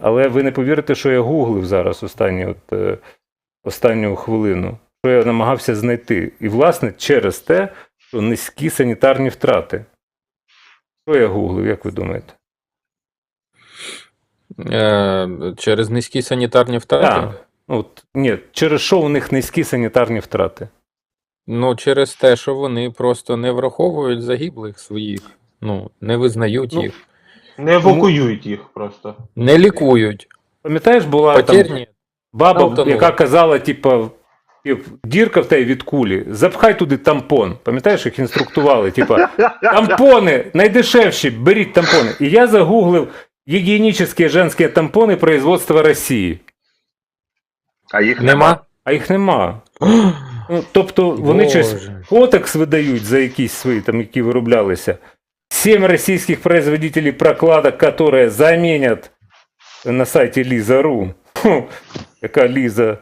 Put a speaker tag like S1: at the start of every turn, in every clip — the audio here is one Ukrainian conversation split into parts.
S1: Але ви не повірите, що я гуглив зараз останні, от, е, останню хвилину, що я намагався знайти. І, власне, через те, що низькі санітарні втрати. Що я гуглив, як ви думаєте?
S2: Е, через низькі санітарні втрати.
S1: Так. От, ні, через що у них низькі санітарні втрати?
S2: Ну, через те, що вони просто не враховують загиблих своїх, ну, не визнають
S1: Ну,
S2: їх,
S3: Не евакуюють їх просто.
S2: не лікують.
S1: Пам'ятаєш, була там
S2: Потерні.
S1: баба,
S2: Утонула.
S1: яка казала, типа, тип, дірка в тебе від кулі, запхай туди тампон. Пам'ятаєш, їх інструктували? Типа, тампони найдешевші, беріть тампони. І я загуглив гігієнічні женські тампони производства Росії.
S4: А їх
S2: Нема?
S1: А їх нема. Ну, тобто вони щось
S2: Боже.
S1: кодекс видають за якісь свої, там, які вироблялися. Сім російських производителей прокладок, которые заменят на сайті Ліза.ру. Фу, Яка Ліза.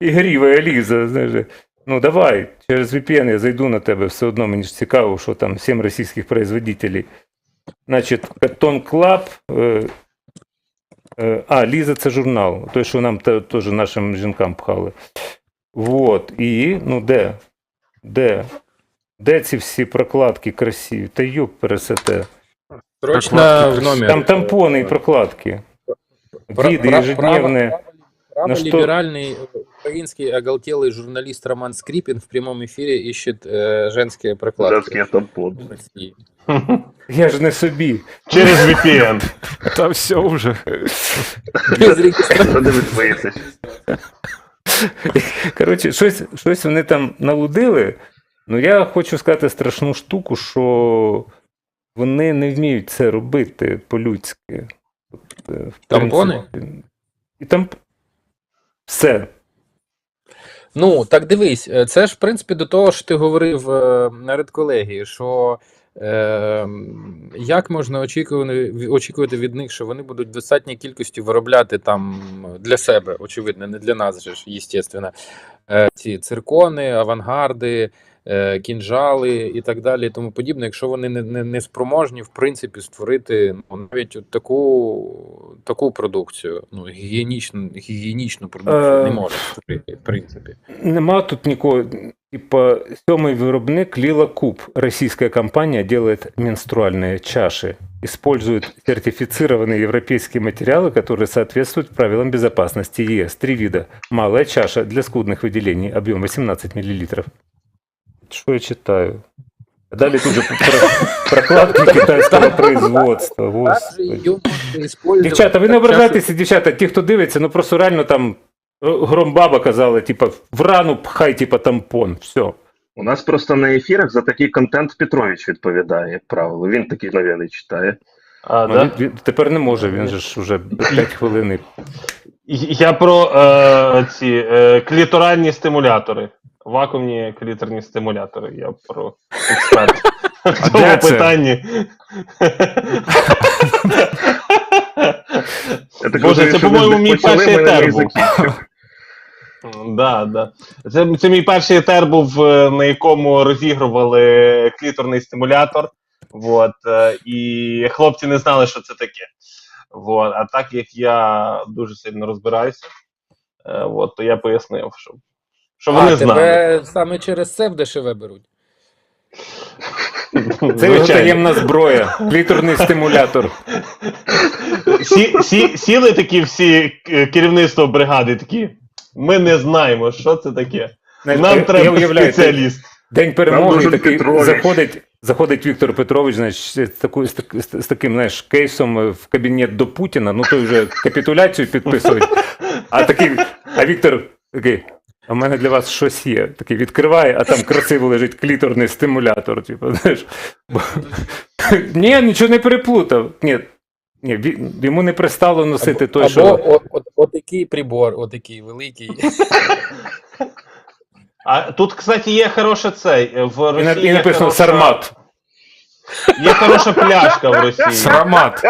S1: Ігріва Ліза. Знаєш. Ну давай, через VPN я зайду на тебе, все одно мені ж цікаво, що там сім російських производителей. Значить, Катон Клаб. А, Ліза це журнал. Той, що нам те- теж нашим жінкам пхали. Вот. І, ну де? Де? Де ці всі прокладки красиві? Та юб пересете.
S2: Срочно в номер.
S1: Там тампони і прокладки.
S2: Пра-
S1: Види
S2: пра-
S1: ежедневные.
S2: право-
S1: На что-
S2: Праволиберальный э, украинский оголтелый журналист Роман Скрипин в прямом эфире ищет э, женские прокладки.
S4: Женський тампон.
S2: в России.
S1: Я ж не собі.
S3: Через VPN.
S5: Та все вже.
S2: Без регистрации.
S4: Що не висвоїться?
S1: Коротше, щось, щось вони там налудили. Ну я хочу сказати страшну штуку, що вони не вміють це робити по-людськи. Е,
S2: Тампони?
S1: І там все.
S2: Ну, так дивись, е, це ж, в принципі, до того, що ти говорив е, на редколегії, що е, як можна очікувати, від них, що вони будуть в достатній кількості виробляти там для себе, очевидно, не для нас же ж, естественно, е, ці циркони, авангарди, кінжали і так далі, і тому подібне, якщо вони не, не, не спроможні, в принципі, створити ну, навіть от таку, таку продукцію, ну, гігієнічну, гігієнічну продукцію
S1: Е,
S2: не можуть створити, в принципі.
S1: Нема тут нікого. Типа, сьомий виробник Лила Куб. Российская компания делает менструальные чаши. Использует сертифицированные европейские материалы, которые соответствуют правилам безопасности ЕС. Три вида. Малая чаша для скудных выделений, объем 18 мл. Что я читаю? Далее тут же про- прокладки китайского производства. Господи. Дівчата, ви не ображайтеся, дівчата, ті, хто дивиться, ну просто реально там громбаба казала, типа, в рану пхай, типа, тампон. Все.
S4: У нас просто на ефірах за такий контент Петрович відповідає, як правило. Він такий новини читає.
S3: А,
S1: Ну,
S3: да?
S1: він, він тепер не може, він же ж вже 5 хвилин.
S3: Я про е, ці е, кліторальні стимулятори. Вакуумні кліторні стимулятори. Я про експерт в цьому питанні. Боже, це, по-моєму, мій перший етер був. Да, да. Це, це мій перший етер був, е, на якому розігрували кліторний стимулятор. Вот, е, і хлопці не знали, що це таке. Вот, а так як я дуже сильно розбираюся, е, вот, то я пояснив, що, що вони
S2: а,
S3: знали.
S2: тебе саме через це в ДШВ беруть.
S1: Це його
S3: Звичайно.
S1: таємна зброя, кліторний стимулятор.
S3: Сі, сі, сіли такі всі е, керівництво бригади, такі. Ми не знаємо, що це таке.
S1: Знаєш,
S3: Нам
S1: я- я
S3: треба
S1: уявляю,
S3: спеціаліст.
S1: День перемоги такий
S4: Петрович.
S1: заходить, заходить Віктор Петрович, значить, з, таку, з, так- з, з таким знаєш, кейсом е, в кабінет до Путіна, ну той вже капітуляцію підписують. А такий, а Віктор такий. А в мене для вас щось є. Такий відкриває, а там красиво лежить кліторний стимулятор. Типу, знаєш. Бо- Ні, нічого не переплутав. Ні, ні, йому не пристало носити той,
S2: Або
S1: що.
S2: о- от, отакий прибор, отакий великий.
S3: А тут, кстати, є хороша цей. е, В Росії
S1: і написано
S3: хороша,
S1: Сармат.
S3: Є хороша пляшка в Росії.
S5: Срамат.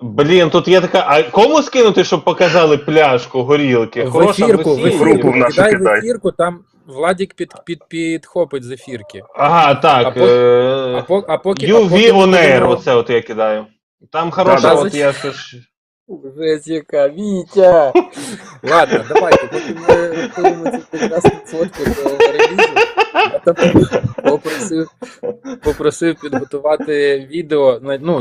S3: Блін, тут є така. А кому скинути, щоб показали пляшку горілки?
S2: В
S3: Хороша
S2: ефірку, в
S3: Росія.
S2: ефірку,
S4: в нашу
S2: кидай в ефірку, там Владік під, під, підхопить з ефірки.
S3: Ага,
S2: А так. по-
S3: е,
S2: А, по, а поки...
S3: UV on air, оце от я кидаю. Там хороша,
S4: Да-да.
S3: от я що ж.
S2: Жесть яка, Вітя! Ладно, давайте, поки ми готуємо цю фотку до релізу, я попросив, попросив підготувати відео, ну,